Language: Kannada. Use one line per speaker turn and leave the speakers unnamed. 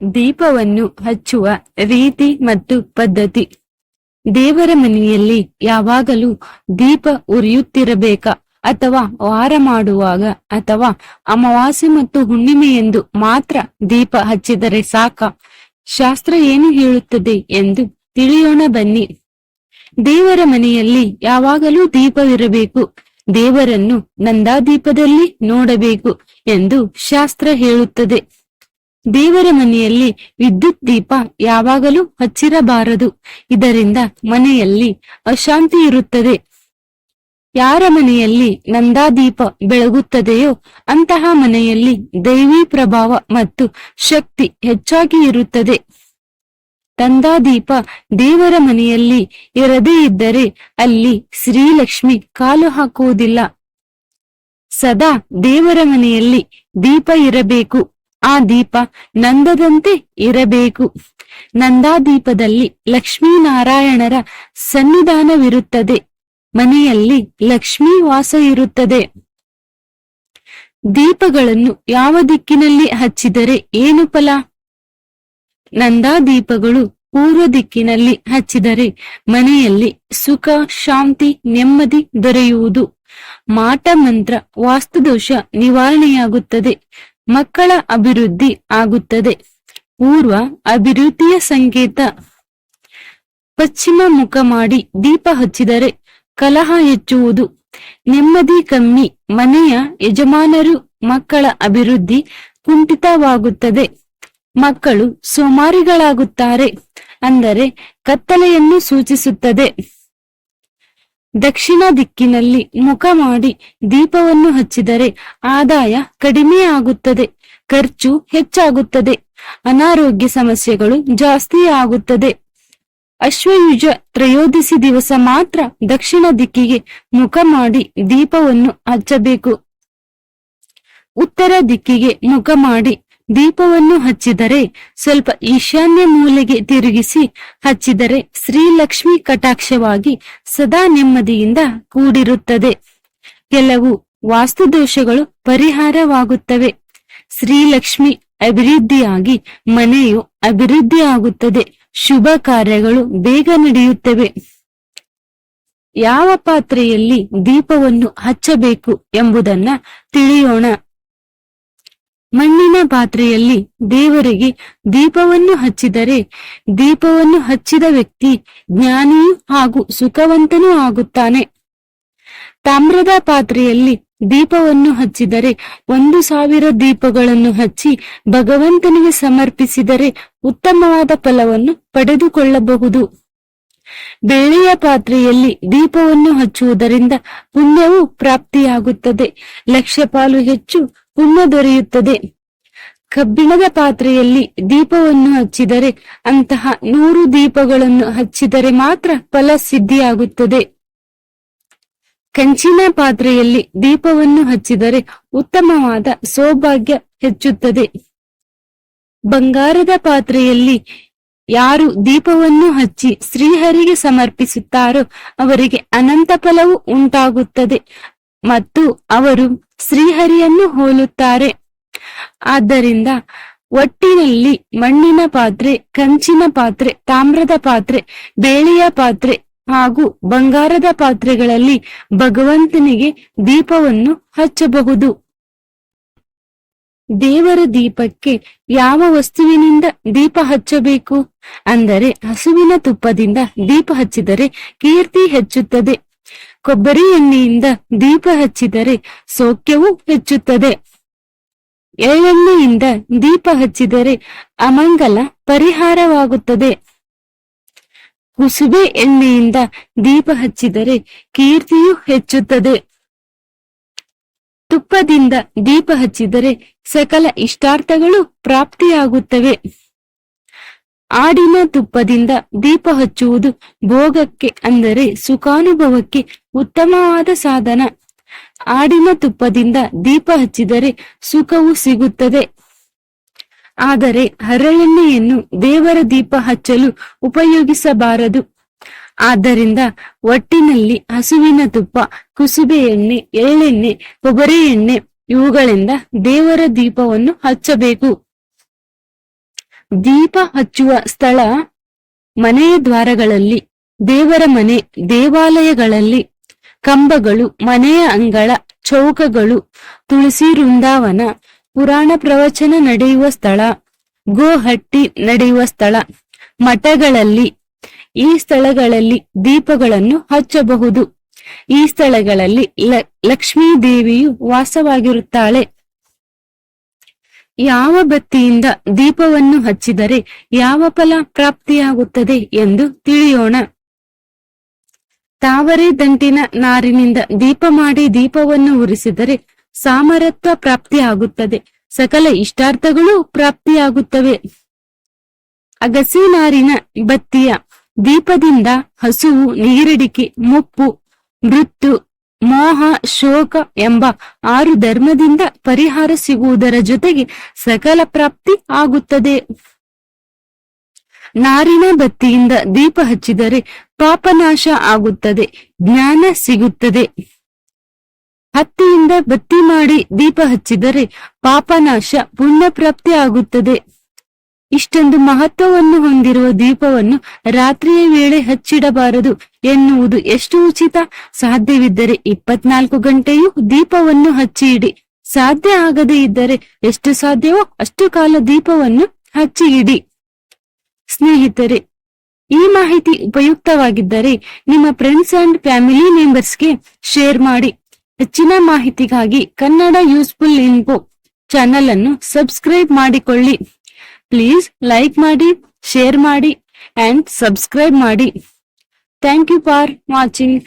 ದೀಪವನ್ನು ಹಚ್ಚುವ ರೀತಿ ಮತ್ತು ಪದ್ಧತಿ. ದೇವರ ಮನೆಯಲ್ಲಿ ಯಾವಾಗಲೂ ದೀಪ ಉರಿಯುತ್ತಿರಬೇಕ ಅಥವಾ ವಾರ ಮಾಡುವಾಗ ಅಥವಾ ಅಮಾವಾಸ್ಯೆ ಮತ್ತು ಹುಣ್ಣಿಮೆ ಎಂದು ಮಾತ್ರ ದೀಪ ಹಚ್ಚಿದರೆ ಸಾಕ? ಶಾಸ್ತ್ರ ಏನು ಹೇಳುತ್ತದೆ ಎಂದು ತಿಳಿಯೋಣ ಬನ್ನಿ. ದೇವರ ಮನೆಯಲ್ಲಿ ಯಾವಾಗಲೂ ದೀಪವಿರಬೇಕು. ದೇವರನ್ನು ನಂದಾದೀಪದಲ್ಲಿ ನೋಡಬೇಕು ಎಂದು ಶಾಸ್ತ್ರ ಹೇಳುತ್ತದೆ. ದೇವರ ಮನೆಯಲ್ಲಿ ವಿದ್ಯುತ್ ದೀಪ ಯಾವಾಗಲೂ ಹಚ್ಚಿರಬಾರದು. ಇದರಿಂದ ಮನೆಯಲ್ಲಿ ಅಶಾಂತಿ ಇರುತ್ತದೆ. ಯಾರ ಮನೆಯಲ್ಲಿ ನಂದಾದೀಪ ಬೆಳಗುತ್ತದೆಯೋ ಅಂತಹ ಮನೆಯಲ್ಲಿ ದೈವಿ ಪ್ರಭಾವ ಮತ್ತು ಶಕ್ತಿ ಹೆಚ್ಚಾಗಿ ಇರುತ್ತದೆ. ನಂದಾದೀಪ ದೇವರ ಮನೆಯಲ್ಲಿ ಇರದೇ ಇದ್ದರೆ ಅಲ್ಲಿ ಶ್ರೀಲಕ್ಷ್ಮಿ ಕಾಲು ಹಾಕುವುದಿಲ್ಲ. ಸದಾ ದೇವರ ಮನೆಯಲ್ಲಿ ದೀಪ ಇರಬೇಕು. ಆ ದೀಪ ನಂದದಂತೆ ಇರಬೇಕು. ನಂದಾದೀಪದಲ್ಲಿ ಲಕ್ಷ್ಮೀನಾರಾಯಣರ ಸನ್ನಿಧಾನವಿರುತ್ತದೆ. ಮನೆಯಲ್ಲಿ ಲಕ್ಷ್ಮೀ ವಾಸ ಇರುತ್ತದೆ. ದೀಪಗಳನ್ನು ಯಾವ ದಿಕ್ಕಿನಲ್ಲಿ ಹಚ್ಚಿದರೆ ಏನು ಫಲ? ನಂದಾದೀಪಗಳು ಪೂರ್ವ ದಿಕ್ಕಿನಲ್ಲಿ ಹಚ್ಚಿದರೆ ಮನೆಯಲ್ಲಿ ಸುಖ, ಶಾಂತಿ, ನೆಮ್ಮದಿ ದೊರೆಯುವುದು. ಮಾಟ, ಮಂತ್ರ, ವಾಸ್ತುದೋಷ ನಿವಾರಣೆಯಾಗುತ್ತದೆ. ಮಕ್ಕಳ ಅಭಿವೃದ್ಧಿ ಆಗುತ್ತದೆ. ಪೂರ್ವ ಅಭಿವೃದ್ಧಿಯ ಸಂಕೇತ. ಪಶ್ಚಿಮ ಮುಖ ಮಾಡಿ ದೀಪ ಹಚ್ಚಿದರೆ ಕಲಹ ಹೆಚ್ಚುವುದು. ನೆಮ್ಮದಿ ಕಮ್ಮಿ, ಮನೆಯ ಯಜಮಾನರು ಮಕ್ಕಳ ಅಭಿವೃದ್ಧಿ ಕುಂಠಿತವಾಗುತ್ತದೆ. ಮಕ್ಕಳು ಸೋಮಾರಿಗಳಾಗುತ್ತಾರೆ, ಅಂದರೆ ಕತ್ತಲೆಯನ್ನು ಸೂಚಿಸುತ್ತದೆ. ದಕ್ಷಿಣ ದಿಕ್ಕಿನಲ್ಲಿ ಮುಖ ಮಾಡಿ ದೀಪವನ್ನು ಹಚ್ಚಿದರೆ ಆದಾಯ ಕಡಿಮೆ ಆಗುತ್ತದೆ, ಖರ್ಚು ಹೆಚ್ಚಾಗುತ್ತದೆ, ಅನಾರೋಗ್ಯ ಸಮಸ್ಯೆಗಳು ಜಾಸ್ತಿ ಆಗುತ್ತದೆ. ಅಶ್ವಯುಜ ತ್ರಯೋದಶಿ ದಿವಸ ಮಾತ್ರ ದಕ್ಷಿಣ ದಿಕ್ಕಿಗೆ ಮುಖ ಮಾಡಿ ದೀಪವನ್ನು ಹಚ್ಚಬೇಕು. ಉತ್ತರ ದಿಕ್ಕಿಗೆ ಮುಖ ಮಾಡಿ ದೀಪವನ್ನು ಹಚ್ಚಿದರೆ ಸ್ವಲ್ಪ ಈಶಾನ್ಯ ಮೂಲೆಗೆ ತಿರುಗಿಸಿ ಹಚ್ಚಿದರೆ ಶ್ರೀಲಕ್ಷ್ಮಿ ಕಟಾಕ್ಷವಾಗಿ ಸದಾ ನೆಮ್ಮದಿಯಿಂದ ಕೂಡಿರುತ್ತದೆ. ಕೆಲವು ವಾಸ್ತುದೋಷಗಳು ಪರಿಹಾರವಾಗುತ್ತವೆ. ಶ್ರೀಲಕ್ಷ್ಮಿ ಅಭಿವೃದ್ಧಿಯಾಗಿ ಮನೆಯು ಅಭಿವೃದ್ಧಿ ಆಗುತ್ತದೆ ಶುಭ ಕಾರ್ಯಗಳು ಬೇಗ ನಡೆಯುತ್ತವೆ. ಯಾವ ಪಾತ್ರೆಯಲ್ಲಿ ದೀಪವನ್ನು ಹಚ್ಚಬೇಕು ಎಂಬುದನ್ನ ತಿಳಿಯೋಣ. ಮಣ್ಣಿನ ಪಾತ್ರೆಯಲ್ಲಿ ದೇವರಿಗೆ ದೀಪವನ್ನು ಹಚ್ಚಿದರೆ ದೀಪವನ್ನು ಹಚ್ಚಿದ ವ್ಯಕ್ತಿ ಜ್ಞಾನಿಯೂ ಹಾಗೂ ಸುಖವಂತನೂ ಆಗುತ್ತಾನೆ. ತಾಮ್ರದ ಪಾತ್ರೆಯಲ್ಲಿ ದೀಪವನ್ನು ಹಚ್ಚಿದರೆ ಒಂದು ಸಾವಿರ ದೀಪಗಳನ್ನು ಹಚ್ಚಿ ಭಗವಂತನಿಗೆ ಸಮರ್ಪಿಸಿದರೆ ಉತ್ತಮವಾದ ಫಲವನ್ನು ಪಡೆದುಕೊಳ್ಳಬಹುದು. ಬೆಳ್ಳಿಯ ಪಾತ್ರೆಯಲ್ಲಿ ದೀಪವನ್ನು ಹಚ್ಚುವುದರಿಂದ ಪುಣ್ಯವು ಪ್ರಾಪ್ತಿಯಾಗುತ್ತದೆ. ಲಕ್ಷ ಹೆಚ್ಚು ಪುಣ್ಯ ದೊರೆಯುತ್ತದೆ. ಕಬ್ಬಿಣದ ಪಾತ್ರೆಯಲ್ಲಿ ದೀಪವನ್ನು ಹಚ್ಚಿದರೆ ಅಂತಹ ನೂರು ದೀಪಗಳನ್ನು ಹಚ್ಚಿದರೆ ಮಾತ್ರ ಫಲ ಸಿದ್ಧಿಯಾಗುತ್ತದೆ. ಕಂಚಿನ ಪಾತ್ರೆಯಲ್ಲಿ ದೀಪವನ್ನು ಹಚ್ಚಿದರೆ ಉತ್ತಮವಾದ ಸೌಭಾಗ್ಯ ಹೆಚ್ಚುತ್ತದೆ. ಬಂಗಾರದ ಪಾತ್ರೆಯಲ್ಲಿ ಯಾರು ದೀಪವನ್ನು ಹಚ್ಚಿ ಶ್ರೀಹರಿಗೆ ಸಮರ್ಪಿಸುತ್ತಾರೋ ಅವರಿಗೆ ಅನಂತ ಫಲವು ಉಂಟಾಗುತ್ತದೆ. ಮತ್ತು ಅವರು ಶ್ರೀಹರಿಯನ್ನು ಹೋಲುತ್ತಾರೆ. ಆದ್ದರಿಂದ ಒಟ್ಟಿನಲ್ಲಿ ಮಣ್ಣಿನ ಪಾತ್ರೆ, ಕಂಚಿನ ಪಾತ್ರೆ, ತಾಮ್ರದ ಪಾತ್ರೆ, ಬೇಳೆಯ ಪಾತ್ರೆ ಹಾಗೂ ಬಂಗಾರದ ಪಾತ್ರೆಗಳಲ್ಲಿ ಭಗವಂತನಿಗೆ ದೀಪವನ್ನು ಹಚ್ಚಬಹುದು. ದೇವರ ದೀಪಕ್ಕೆ ಯಾವ ವಸ್ತುವಿನಿಂದ ದೀಪ ಹಚ್ಚಬೇಕು? ಅಂದರೆ ಹಸುವಿನ ತುಪ್ಪದಿಂದ ದೀಪ ಹಚ್ಚಿದರೆ ಕೀರ್ತಿ ಹೆಚ್ಚುತ್ತದೆ. ಕೊಬ್ಬರಿ ಎಣ್ಣೆಯಿಂದ ದೀಪ ಹಚ್ಚಿದರೆ ಸೌಖ್ಯವೂ ಹೆಚ್ಚುತ್ತದೆ. ಎಳ್ಳೆಣ್ಣೆಯಿಂದ ದೀಪ ಹಚ್ಚಿದರೆ ಅಮಂಗಲ ಪರಿಹಾರವಾಗುತ್ತದೆ. ಕುಸುಬೆ ಎಣ್ಣೆಯಿಂದ ದೀಪ ಹಚ್ಚಿದರೆ ಕೀರ್ತಿಯು ಹೆಚ್ಚುತ್ತದೆ. ತುಪ್ಪದಿಂದ ದೀಪ ಹಚ್ಚಿದರೆ ಸಕಲ ಇಷ್ಟಾರ್ಥಗಳು ಪ್ರಾಪ್ತಿಯಾಗುತ್ತವೆ. ಆಡಿನ ತುಪ್ಪದಿಂದ ದೀಪ ಹಚ್ಚುವುದು ಭೋಗಕ್ಕೆ ಅಂದರೆ ಸುಖಾನುಭವಕ್ಕೆ ಉತ್ತಮವಾದ ಸಾಧನ. ಆಡಿನ ತುಪ್ಪದಿಂದ ದೀಪ ಹಚ್ಚಿದರೆ ಸುಖವು ಸಿಗುತ್ತದೆ. ಆದರೆ ಹರಳೆಣ್ಣೆಯನ್ನು ದೇವರ ದೀಪ ಹಚ್ಚಲು ಉಪಯೋಗಿಸಬಾರದು. ಆದ್ದರಿಂದ ಒಟ್ಟಿನಲ್ಲಿ ಹಸುವಿನ ತುಪ್ಪ ಕುಸುಬೆ ಎಣ್ಣೆ ಎಳ್ಳೆಣ್ಣೆ, ಕೊಬ್ಬರಿ ಎಣ್ಣೆ ಇವುಗಳಿಂದ ದೇವರ ದೀಪವನ್ನು ಹಚ್ಚಬೇಕು. ದೀಪ ಹಚ್ಚುವ ಸ್ಥಳ ಮನೆಯ ದ್ವಾರಗಳಲ್ಲಿ, ದೇವರ ಮನೆ, ದೇವಾಲಯಗಳಲ್ಲಿ, ಕಂಬಗಳು, ಮನೆಯ ಅಂಗಳ, ಚೌಕಗಳು, ತುಳಸಿ ವೃಂದಾವನ, ಪುರಾಣ ಪ್ರವಚನ ನಡೆಯುವ ಸ್ಥಳ, ಗೋಹಟ್ಟಿ ನಡೆಯುವ ಸ್ಥಳ, ಮಠಗಳಲ್ಲಿ, ಈ ಸ್ಥಳಗಳಲ್ಲಿ ದೀಪಗಳನ್ನು ಹಚ್ಚಬಹುದು. ಈ ಸ್ಥಳಗಳಲ್ಲಿ ಲಕ್ಷ್ಮೀ ದೇವಿಯು ವಾಸವಾಗಿರುತ್ತಾಳೆ. ಯಾವ ಬತ್ತಿಯಿಂದ ದೀಪವನ್ನು ಹಚ್ಚಿದರೆ ಯಾವ ಫಲ ಪ್ರಾಪ್ತಿಯಾಗುತ್ತದೆ ಎಂದು ತಿಳಿಯೋಣ. ತಾವರೆ ದಂಟಿನ ನಾರಿನಿಂದ ದೀಪ ಮಾಡಿ ದೀಪವನ್ನು ಉರಿಸಿದರೆ ಸಾಮರತ್ವ ಪ್ರಾಪ್ತಿಯಾಗುತ್ತದೆ, ಸಕಲ ಇಷ್ಟಾರ್ಥಗಳು ಪ್ರಾಪ್ತಿಯಾಗುತ್ತವೆ. ಅಗಸಿ ನಾರಿನ ಬತ್ತಿಯ ದೀಪದಿಂದ ಹಸುವು ನೀರಡಿಕೆ, ಮುಪ್ಪು ಮೃತ್ಯು ಮೋಹ, ಶೋಕ ಎಂಬ ಆರು ಧರ್ಮದಿಂದ ಪರಿಹಾರ ಸಿಗುವುದರ ಜೊತೆಗೆ ಸಕಲ ಪ್ರಾಪ್ತಿ ಆಗುತ್ತದೆ. ನಾರಿನ ಬತ್ತಿಯಿಂದ ದೀಪ ಹಚ್ಚಿದರೆ ಪಾಪನಾಶ ಆಗುತ್ತದೆ, ಜ್ಞಾನ ಸಿಗುತ್ತದೆ. ಹತ್ತಿಯಿಂದ ಬತ್ತಿ ಮಾಡಿ ದೀಪ ಹಚ್ಚಿದರೆ ಪಾಪನಾಶ ಪುಣ್ಯ ಪ್ರಾಪ್ತಿ ಆಗುತ್ತದೆ. ಇಷ್ಟೊಂದು ಮಹತ್ವವನ್ನು ಹೊಂದಿರುವ ದೀಪವನ್ನು ರಾತ್ರಿಯ ವೇಳೆ ಹಚ್ಚಿಡಬಾರದು ಎನ್ನುವುದು ಎಷ್ಟು ಉಚಿತ? ಸಾಧ್ಯವಿದ್ದರೆ ಇಪ್ಪತ್ನಾಲ್ಕು ಗಂಟೆಯೂ ದೀಪವನ್ನು ಹಚ್ಚಿ ಇಡಿ ಸಾಧ್ಯ ಆಗದೇ ಇದ್ದರೆ ಎಷ್ಟು ಸಾಧ್ಯವೋ ಅಷ್ಟು ಕಾಲ ದೀಪವನ್ನು ಹಚ್ಚಿ ಇಡಿ ಸ್ನೇಹಿತರೆ, ಈ ಮಾಹಿತಿ ಉಪಯುಕ್ತವಾಗಿದ್ದರೆ ನಿಮ್ಮ ಫ್ರೆಂಡ್ಸ್ ಅಂಡ್ ಫ್ಯಾಮಿಲಿ ಮೆಂಬರ್ಸ್ಗೆ ಶೇರ್ ಮಾಡಿ. ಹೆಚ್ಚಿನ ಮಾಹಿತಿಗಾಗಿ ಕನ್ನಡ ಯೂಸ್ಫುಲ್ ಇನ್ಫೋ ಚಾನೆಲ್ ಅನ್ನು ಸಬ್ಸ್ಕ್ರೈಬ್ ಮಾಡಿಕೊಳ್ಳಿ. ಪ್ಲೀಸ್ ಲೈಕ್ ಮಾಡಿ ಶೇರ್ ಮಾಡಿ ಅಂಡ್ ಸಬ್ಸ್ಕ್ರೈಬ್ ಮಾಡಿ. Thank you for watching